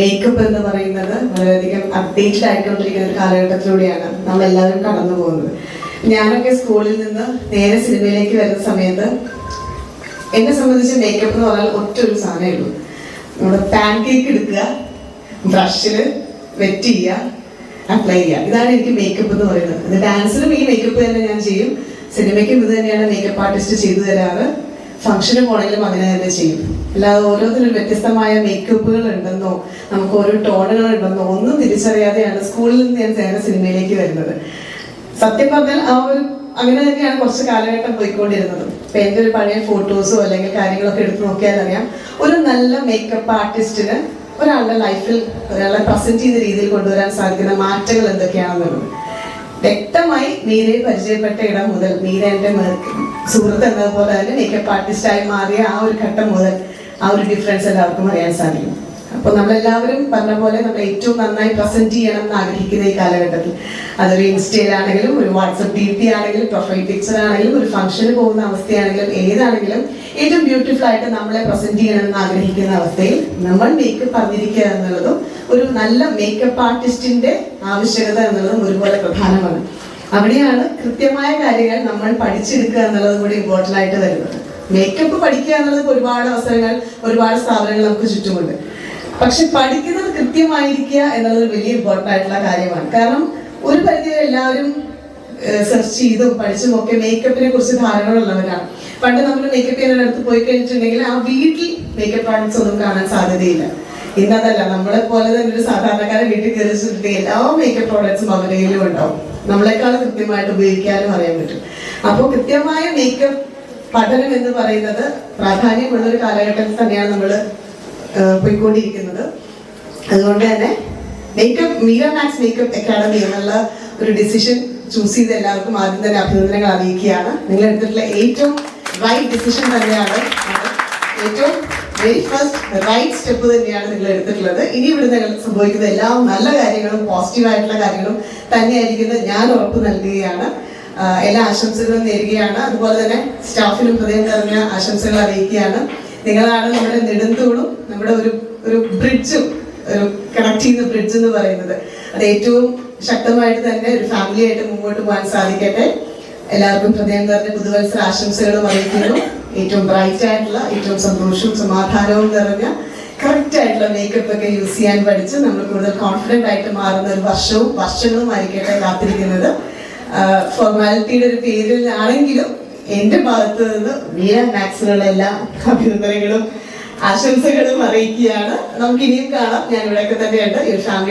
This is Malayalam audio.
മേക്കപ്പ് എന്ന് പറയുന്നത് വളരെയധികം അപ്ഡേറ്റഡ് ആയിക്കൊണ്ടിരിക്കുന്ന ഒരു കാലഘട്ടത്തിലൂടെയാണ് നമ്മൾ എല്ലാവരും കടന്നു പോകുന്നത്. ഞാനൊക്കെ സ്കൂളിൽ നിന്ന് നേരെ സിനിമയിലേക്ക് വരുന്ന സമയത്ത് എന്നെ സംബന്ധിച്ച് മേക്കപ്പ് എന്ന് പറഞ്ഞാൽ ഒറ്റ ഒരു സാധനമേ ഉള്ളൂ. നമ്മുടെ പാൻ കേക്ക് എടുക്കുക ബ്രഷിൽ വെറ്റ് ചെയ്യുക അപ്ലൈ ചെയ്യുക. ഇതാണ് എനിക്ക് മേക്കപ്പ് എന്ന് പറയുന്നത്. ഡാൻസിലും ഈ മേക്കപ്പ് തന്നെ ഞാൻ ചെയ്യും. സിനിമയ്ക്കും ഇത് തന്നെയാണ് മേക്കപ്പ് ആർട്ടിസ്റ്റ് ചെയ്തു തരാറ്. ഫംഗ്ഷന് പോണെങ്കിലും അങ്ങനെ തന്നെ ചെയ്യും. അല്ലാതെ ഓരോരുത്തരും വ്യത്യസ്തമായ മേക്കപ്പുകൾ ഉണ്ടെന്നോ നമുക്ക് ഓരോ ടോണുകൾ ഉണ്ടെന്നോ ഒന്നും തിരിച്ചറിയാതെയാണ് സ്കൂളിൽ നിന്ന് ഞാൻ നേരെ സിനിമയിലേക്ക് വരുന്നത്. സത്യം പറഞ്ഞാൽ ആ ഒരു അങ്ങനെ തന്നെയാണ് കുറച്ച് കാലഘട്ടം പോയിക്കൊണ്ടിരുന്നത്. ഇപ്പൊ എന്റെ ഒരു പഴയ ഫോട്ടോസോ അല്ലെങ്കിൽ കാര്യങ്ങളൊക്കെ എടുത്ത് നോക്കിയാൽ അറിയാം ഒരു നല്ല മേക്കപ്പ് ആർട്ടിസ്റ്റിന് ഒരാളുടെ ലൈഫിൽ ഒരാളെ പ്രസന്റ് ചെയ്യുന്ന രീതിയിൽ കൊണ്ടുവരാൻ സാധിക്കുന്ന മാറ്റങ്ങൾ എന്തൊക്കെയാണെന്നുള്ളത്. വ്യക്തമായി മീരയെ പരിചയപ്പെട്ട ഇടം മുതൽ മീര എന്റെ മേ- സുഹൃത്ത് എന്നതുപോലെ തന്നെ മേക്കപ്പ് ആർട്ടിസ്റ്റായി മാറിയ ആ ഒരു ഘട്ടം മുതൽ ആ ഒരു ഡിഫറൻസ് എല്ലാവർക്കും അറിയാൻ സാധിക്കും. അപ്പോൾ നമ്മളെല്ലാവരും പറഞ്ഞ പോലെ നമ്മൾ ഏറ്റവും നന്നായി പ്രസന്റ് ചെയ്യണം എന്ന് ആഗ്രഹിക്കുന്ന ഈ കാലഘട്ടത്തിൽ. അതൊരു ഇൻസ്റ്റയിലാണെങ്കിലും ഒരു വാട്സപ്പ് ഡി പി ആണെങ്കിലും പ്രൊഫൈൽ പിക്ചർ ആണെങ്കിലും ഒരു ഫംഗ്ഷന് പോകുന്ന അവസ്ഥയാണെങ്കിലും ഏതാണെങ്കിലും ഏറ്റവും ബ്യൂട്ടിഫുൾ ആയിട്ട് നമ്മളെ പ്രസന്റ് ചെയ്യണം എന്ന് ആഗ്രഹിക്കുന്ന അവസ്ഥയിൽ നമ്മൾ മേക്കപ്പ് അറിഞ്ഞിരിക്കുക എന്നുള്ളതും ഒരു നല്ല മേക്കപ്പ് ആർട്ടിസ്റ്റിന്റെ ആവശ്യകത എന്നുള്ളതും ഒരുപോലെ പ്രധാനമാണ്. അവിടെയാണ് കൃത്യമായ കാര്യങ്ങൾ നമ്മൾ പഠിച്ചെടുക്കുക എന്നുള്ളത് കൂടി ഇമ്പോർട്ടന്റ് ആയിട്ട് വരുന്നത്. മേക്കപ്പ് പഠിക്കുക എന്നുള്ളത് ഒരുപാട് അവസരങ്ങൾ ഒരുപാട് സ്ഥാപനങ്ങൾ നമുക്ക് ചുറ്റുമുണ്ട്. പക്ഷെ പഠിക്കുന്നത് കൃത്യമായിരിക്കുക എന്നുള്ളത് വലിയ ഇമ്പോർട്ടന്റ് ആയിട്ടുള്ള കാര്യമാണ്. കാരണം ഒരു പരിധിവരെ എല്ലാവരും സെർച്ച് ചെയ്തും പഠിച്ചും ഒക്കെ മേക്കപ്പിനെ കുറിച്ച് ധാരണകളുള്ളവരാണ്. പണ്ട് നമ്മൾ മേക്കപ്പ് ചെയ്യുന്ന അടുത്ത് പോയി കഴിഞ്ഞിട്ടുണ്ടെങ്കിൽ ആ വീട്ടിൽ മേക്കപ്പ് പ്രോഡക്ട്സ് ഒന്നും കാണാൻ സാധ്യതയില്ല. ഇന്നതല്ല നമ്മളെ പോലെ തന്നെ ഒരു സാധാരണക്കാരൻ വീട്ടിൽ കയറി വെച്ചിട്ടുണ്ടെങ്കിൽ എല്ലാ മേക്കപ്പ് പ്രോഡക്ട്സും അവരുടെ കയ്യിലും ഉണ്ടാവും. നമ്മളെക്കാൾ കൃത്യമായിട്ട് ഉപയോഗിക്കാനും അറിയാൻ പറ്റും. അപ്പോൾ കൃത്യമായ മേക്കപ്പ് പഠനം എന്ന് പറയുന്നത് പ്രാധാന്യമുള്ള ഒരു കാലഘട്ടത്തിൽ തന്നെയാണ് നമ്മൾ പോയിക്കൊണ്ടിരിക്കുന്നത്. അതുകൊണ്ട് തന്നെ makeup Meera max makeup academy എന്നുള്ള ഒരു ഡിസിഷൻ ചൂസ് ചെയ്ത് എല്ലാവർക്കും ആദ്യം തന്നെ അഭിനന്ദനങ്ങൾ അറിയിക്കുകയാണ്. നിങ്ങൾ എടുത്തിട്ടുള്ള ഏറ്റവും റൈറ്റ് ഡിസിഷൻ തന്നെയാണ് ഏറ്റവും വെരി ഫസ്റ്റ് റൈറ്റ് സ്റ്റെപ്പ് തന്നെയാണ് നിങ്ങൾ എടുത്തിട്ടുള്ളത് ഇനി ഇവിടുന്ന് സംഭവിക്കുന്ന എല്ലാ നല്ല കാര്യങ്ങളും പോസിറ്റീവ് ആയിട്ടുള്ള കാര്യങ്ങളും തന്നെയായിരിക്കുന്നത് ഞാൻ ഉറപ്പ് നൽകുകയാണ്. എല്ലാ ആശംസകളും നേരുകയാണ്. അതുപോലെ തന്നെ സ്റ്റാഫിനും ഹൃദയം നിറഞ്ഞ ആശംസകൾ അറിയിക്കുകയാണ്. നിങ്ങളാണ് നമ്മുടെ നെടുന്തൂണും നമ്മുടെ ഒരു ഒരു ബ്രിഡ്ജും ഒരു കണക്ട് ചെയ്യുന്ന ബ്രിഡ്ജ് എന്ന് പറയുന്നത്. അത് ഏറ്റവും ശക്തമായിട്ട് തന്നെ ഒരു ഫാമിലി ആയിട്ട് മുമ്പോട്ട് പോകാൻ സാധിക്കട്ടെ. എല്ലാവർക്കും ഹൃദയം നിറഞ്ഞ പുതുവത്സര ആശംസകളും അറിയിക്കുന്നു. ഏറ്റവും ബ്രൈറ്റ് ആയിട്ടുള്ള ഏറ്റവും സന്തോഷവും സമാധാനവും നിറഞ്ഞ കറക്റ്റ് ആയിട്ടുള്ള മേക്കപ്പ് ഒക്കെ യൂസ് ചെയ്യാൻ പഠിച്ച് നമ്മൾ കൂടുതൽ കോൺഫിഡന്റ് ആയിട്ട് മാറുന്ന ഒരു വർഷവും വർഷങ്ങളും ആയിരിക്കട്ടെ കാത്തിരിക്കുന്നത്. ഫോർമാലിറ്റിയുടെ ഒരു പേരിൽ ആണെങ്കിലും എന്റെ ഭാഗത്ത് നിന്ന് വീര മാക്സിനുള്ള എല്ലാ അഭിനന്ദനങ്ങളും ആശംസകളും അറിയിക്കുകയാണ്. നമുക്ക് ഇനിയും കാണാം. ഞാൻ ഇവിടെയൊക്കെ തന്നെയുണ്ട്. ഈ ഫാമിലി